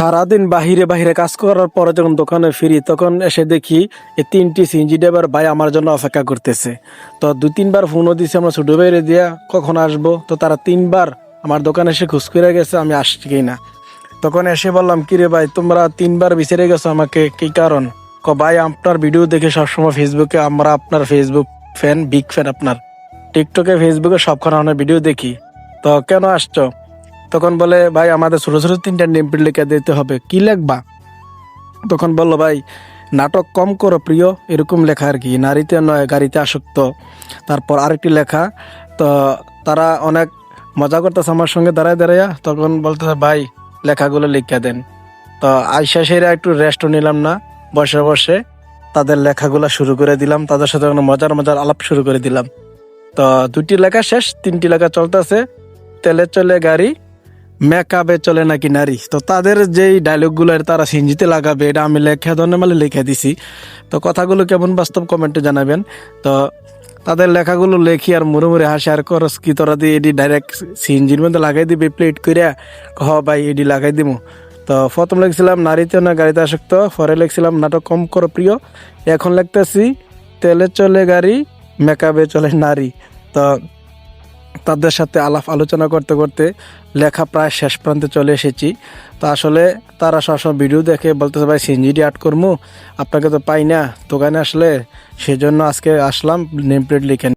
সারাদিন বাহিরে বাহিরে কাজ করার পরে যখন দোকানে ফিরি, তখন এসে দেখি এই তিনটি সিএনজি ড্রাইভার ভাই আমার জন্য অপেক্ষা করতেছে। তো দু তিনবার ফোনও দিছি, আমরা ছোটো বাইরে দিয়া, কখন আসব? তো তারা তিনবার আমার দোকানে এসে খুশ করে গেছে, আমি আসছি কি না তখন এসে বললাম, কিরে ভাই, তোমরা তিনবার বিচারে গেছো আমাকে, কি কারণ? ক, ভাই, আপনার ভিডিও দেখে সবসময় ফেসবুকে আমরা আপনার ফেসবুক ফ্যান, বিগ ফ্যান আপনার। টিকটকে, ফেসবুকে সবখানে আমরা ভিডিও দেখি। তো কেন আসছো? তখন বলে, ভাই, আমাদের ছোটো ছোটো তিনটা নেম প্লেট লিখে দিতে হবে। কি লিখবা? তখন বলল, ভাই, নাটক কম করো প্রিয়, এরকম লেখা আর কি। নারীতে নয়, গাড়িতে আসক্ত। তারপর আরেকটি লেখা, তো তারা অনেক মজা করতেছে আমার সঙ্গে দাঁড়ায় দাঁড়াইয়া। তখন বলতেছে, ভাই, লেখাগুলো লিখে দেন। তো আইসা সেরা একটু রেস্টও নিলাম না। বসে বসে তাদের লেখাগুলো শুরু করে দিলাম। তাদের সাথে মজার মজার আলাপ শুরু করে দিলাম। তো দুটি লেখা শেষ, তিনটি লেখা চলতেছে। তেলে চলে গাড়ি মেকআপে চলে নাকি নারী? তো তাদের যেই ডায়লগগুলো তারা সিঞ্জিতে লাগাবে, এটা আমি লেখা ধরনের মানে লিখে দিছি। তো কথাগুলো কেমন বাস্তব কমেন্টে জানাবেন। তো তাদের লেখাগুলো লেখি আর মুড়ে মুড়ে হাসি, আর করস কি তোরা দিয়ে এডি ডাইরেক্ট সিঞ্জির মধ্যে লাগাই দিবি প্লেট করে হ ভাই, এডি লাগাই দিব তো প্রথম লিখছিলাম, নারীতে না গাড়িতে আসক্ত? পরে লিখছিলাম, নাটক কম কর প্রিয়। এখন লিখতেছি, তেলে চলে গাড়ি, মেকআপে চলে নারী। তো তাদের সাথে আলাপ আলোচনা করতে করতে লেখা প্রায় শেষ প্রান্তে চলে এসেছি। তো আসলে তারা সবসময় ভিডিও দেখে বলতেছে ভাই সিনজিডি আর্ট করব আপনাকে তো পাই না, দোকানে আসলে সেজন্য আজকে আসলাম, নেম প্লেট লিখে